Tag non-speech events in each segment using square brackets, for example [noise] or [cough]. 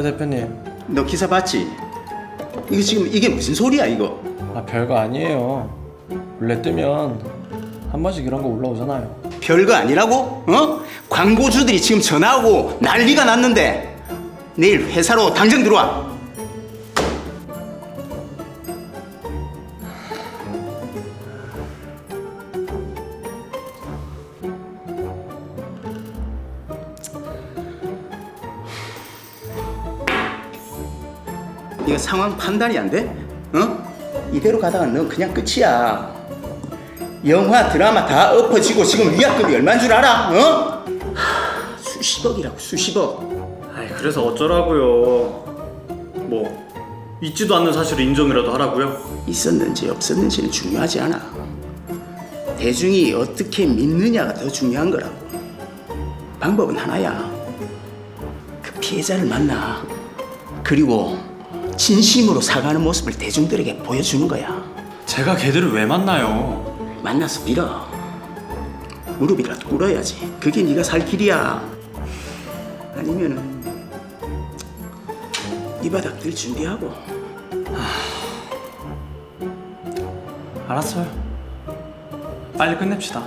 네 대표님. 너 기사 봤지? 이거 지금 이게 무슨 소리야 이거? 아 별거 아니에요. 원래 뜨면 한 번씩 이런 거 올라오잖아요. 별거 아니라고? 어? 광고주들이 지금 전화오고 난리가 났는데 내일 회사로 당장 들어와. 상황 판단이 안 돼? 어? 이대로 가다가 너 그냥 끝이야. 영화 드라마 다 엎어지고 지금 위약금이 얼마인 줄 알아? 어? 하, 수십억이라고 수십억. 아이 그래서 어쩌라고요. 뭐 있지도 않는 사실을 인정이라도 하라고요. 있었는지 없었는지는 중요하지 않아. 대중이 어떻게 믿느냐가 더 중요한 거라고. 방법은 하나야. 그 피해자를 만나. 그리고 진심으로 사과하는 모습을 대중들에게 보여주는 거야. 제가 걔들을 왜 만나요? 만나서 빌어. 무릎이라도 꿇어야지. 그게 네가 살 길이야. 아니면은 이 바닥 들 준비하고 알았어요. 빨리 끝냅시다.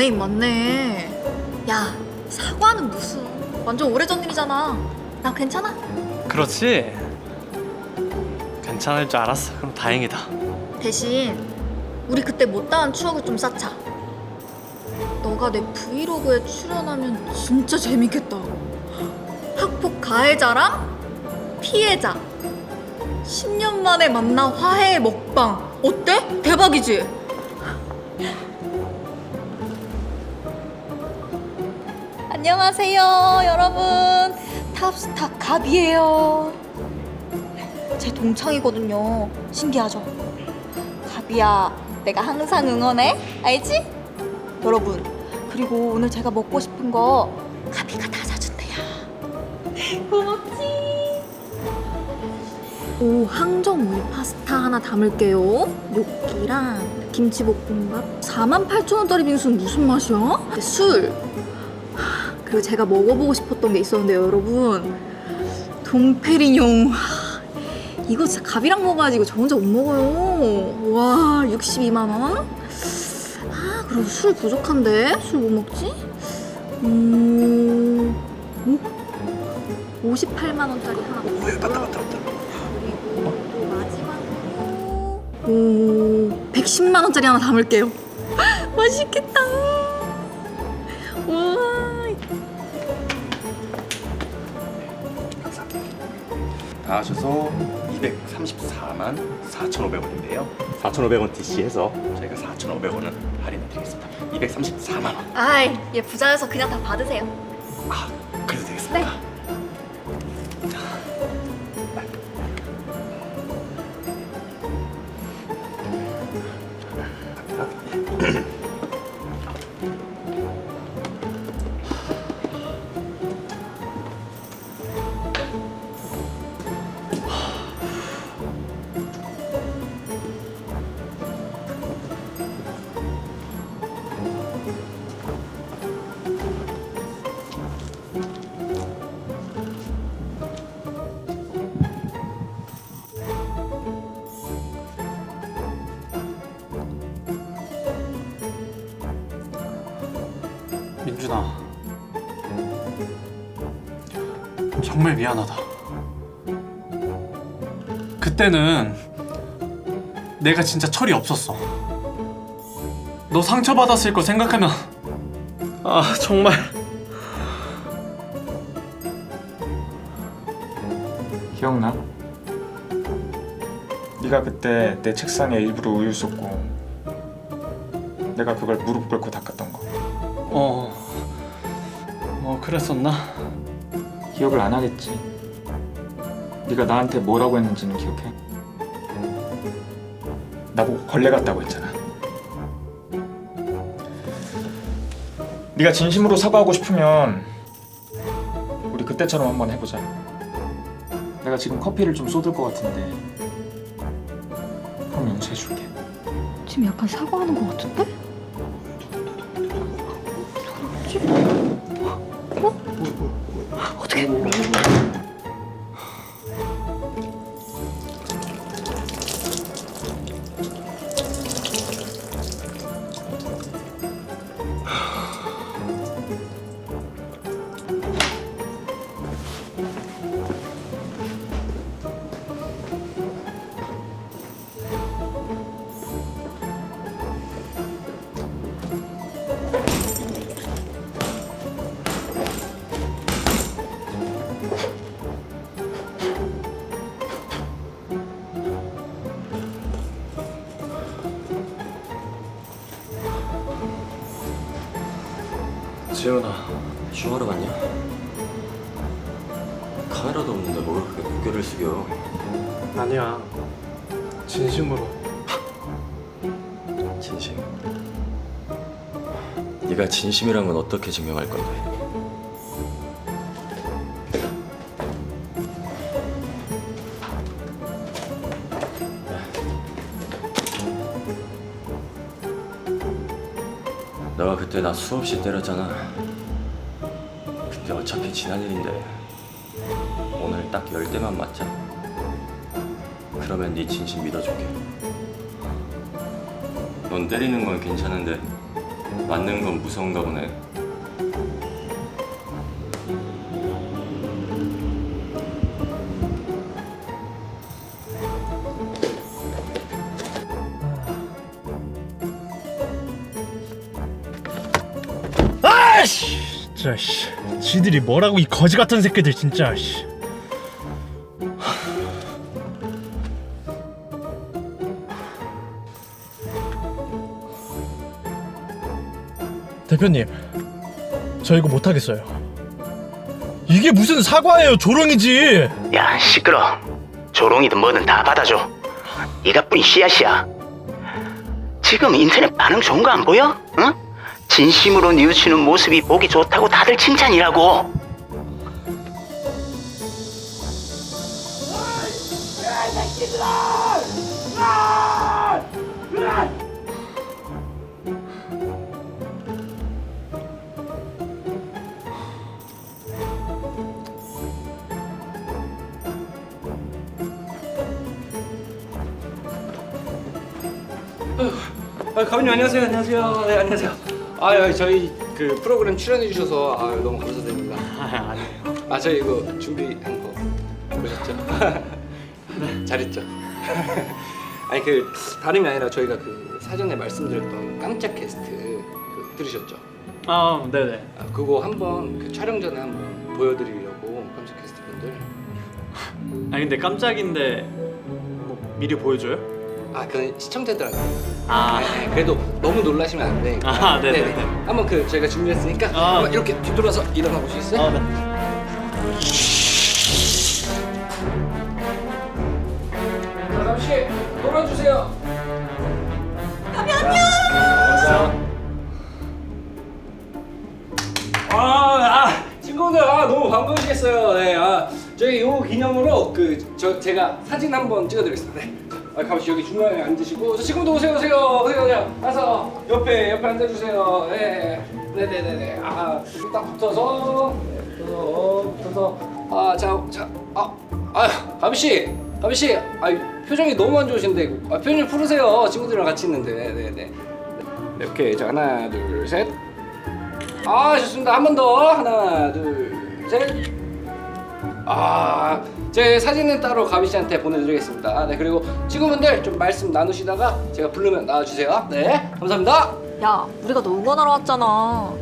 연예인 맞네. 야, 사과는 무슨. 완전 오래전 일이잖아. 나 괜찮아? 그렇지. 괜찮을 줄 알았어. 그럼 다행이다. 대신 우리 그때 못다한 추억을 좀 쌓자. 너가 내 브이로그에 출연하면 진짜 재밌겠다. 학폭 가해자랑 피해자. 10년 만에 만나 화해 먹방. 어때? 대박이지? 안녕하세요, 여러분. 탑스타 갑이에요. 제 동창이거든요. 신기하죠? 가비야, 내가 항상 응원해. 알지? 여러분, 그리고 오늘 제가 먹고 싶은 거 가비가 다 사준대요. 고맙지? 오, 항정우유 파스타 하나 담을게요. 요끼랑 김치볶음밥. 48,000원짜리 빙수는 무슨 맛이야? 술. 하, 그리고 제가 먹어보고 싶었던 게 있었는데요, 여러분. 동페리뇽. 하, 이거 진짜 갑이랑 먹어야지 이거 저 혼자 못 먹어요. 와 62만 원? 아 그럼 술 부족한데 술뭐 먹지? 음, 오, 58만 원짜리 하나. 오 맞다 맞다 맞다. 그리고 또 마지막으로 오 110만 원짜리 하나 담을게요. [laughs] 맛있겠다. 다 하셔서 234만 4,500원인데요. 4,500원 DC해서 저희가 4,500원은 할인해 드리겠습니다. 234만 원. 아이 얘 부자여서 그냥 다 받으세요. 아, 그래도 되겠습니다. 민 준아. 정말 미안하다. 그때는 내가 진짜 철이 없었어. 너 상처받았을 거 생각하면 아 정말 기억나? 네가 그때 내 책상에 일부러 우유 쏟고 내가 그걸 무릎 꿇고 닦았던 거 어... 뭐 그랬었나? 기억을 안 하겠지 네가 나한테 뭐라고 했는지는 기억해? 나보고 벌레 같다고 했잖아 네가 진심으로 사과하고 싶으면 우리 그때처럼 한번 해보자. 내가 지금 커피를 좀 쏟을 것 같은데 그럼 용서해줄게. 지금 약간 사과하는 것 같은데? 어떻게? 지현아 슈가로 갔냐? 카메라도 없는데 뭘 그렇게 고개를 숙여 아니야. 진심으로. 진심 네가 진심이란 건 어떻게 증명할 건데 너가 그때 나 수없이 때렸잖아. 근데 어차피 지난 일인데 오늘 딱 열 대만 맞자. 그러면 네 진심 믿어줄게. 넌 때리는 건 괜찮은데 맞는 건 무서운가 보네. 진짜 씨 지들이 뭐라고 이 거지 같은 새끼들 진짜 씨 대표님 저 이거 못하겠어요 이게 무슨 사과예요 조롱이지 야 시끄러. 조롱이든 뭐든 다 받아줘. 이가뿐이 씨앗이야. 지금 인터넷 반응 좋은 거 안 보여? 응? 진심으로 뉘우치는 모습이 보기 좋다고 다들 칭찬이라고. 아, 가빈님 안녕하세요. 안녕하세요. 네, 안녕하세요. 아, 아, 저희 그 프로그램 출연해 주셔서 아, 너무 감사드립니다. 아, 아니에요. 아, 저희 이거 준비한 거 보셨죠? [laughs] 네, 잘했죠. [laughs] 아니 그 다름이 아니라 저희가 그 사전에 말씀드렸던 깜짝 캐스트 그 들으셨죠? 아, 네네. 아, 그거 한번 그 촬영 전에 한번 보여드리려고 깜짝 캐스트 분들. 아니 근데 깜짝인데 뭐 미리 보여줘요? 아, 그건 시청자들한테. 아. 네, 그래도 너무 놀라시면 안 되니까. 아, 네네네. 한번 그 저희가 준비했으니까 아. 한번 이렇게 뒤돌아서 일어나 보시겠어요? 아, 네. 자, 잠시 돌아주세요. 아, 아, 친구들, 아, 너무 반가우시겠어요. 네, 아, 저희 요 기념으로 그, 저, 제가 사진 한번 찍어드리겠습니다. 네. 아, 가만히 여기 중간에 앉으시고, 저 친구들 오세요, 오세요, 오세요, 오세요. 가서 옆에, 옆에 앉아주세요. 네, 네네네네. 아, 여기 딱 붙어서, 네, 붙어서, 붙어서. 아, 자, 자, 아, 아, 가비 씨, 가비 씨, 아, 표정이 너무 안 좋으신데, 아, 표정 좀 풀으세요. 친구들이랑 같이 있는데, 네네네. 네, 오케이, 자, 하나, 둘, 셋. 아 좋습니다 한 번 더 하나 둘셋아 제 사진은 따로 가비 씨한테 보내드리겠습니다 네 그리고 친구분들 좀 말씀 나누시다가 제가 부르면 나와주세요 네 감사합니다 야, 우리가 너 응원하러 왔잖아.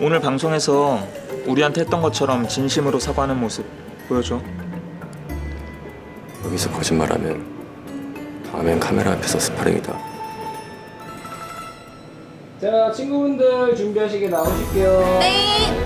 오늘 방송에서 우리한테 했던 것처럼 진심으로 사과하는 모습 보여줘. 여기서 거짓말하면 다음엔 카메라 앞에서 스파링이다. 자 친구분들 준비하시게 나오실게요 네.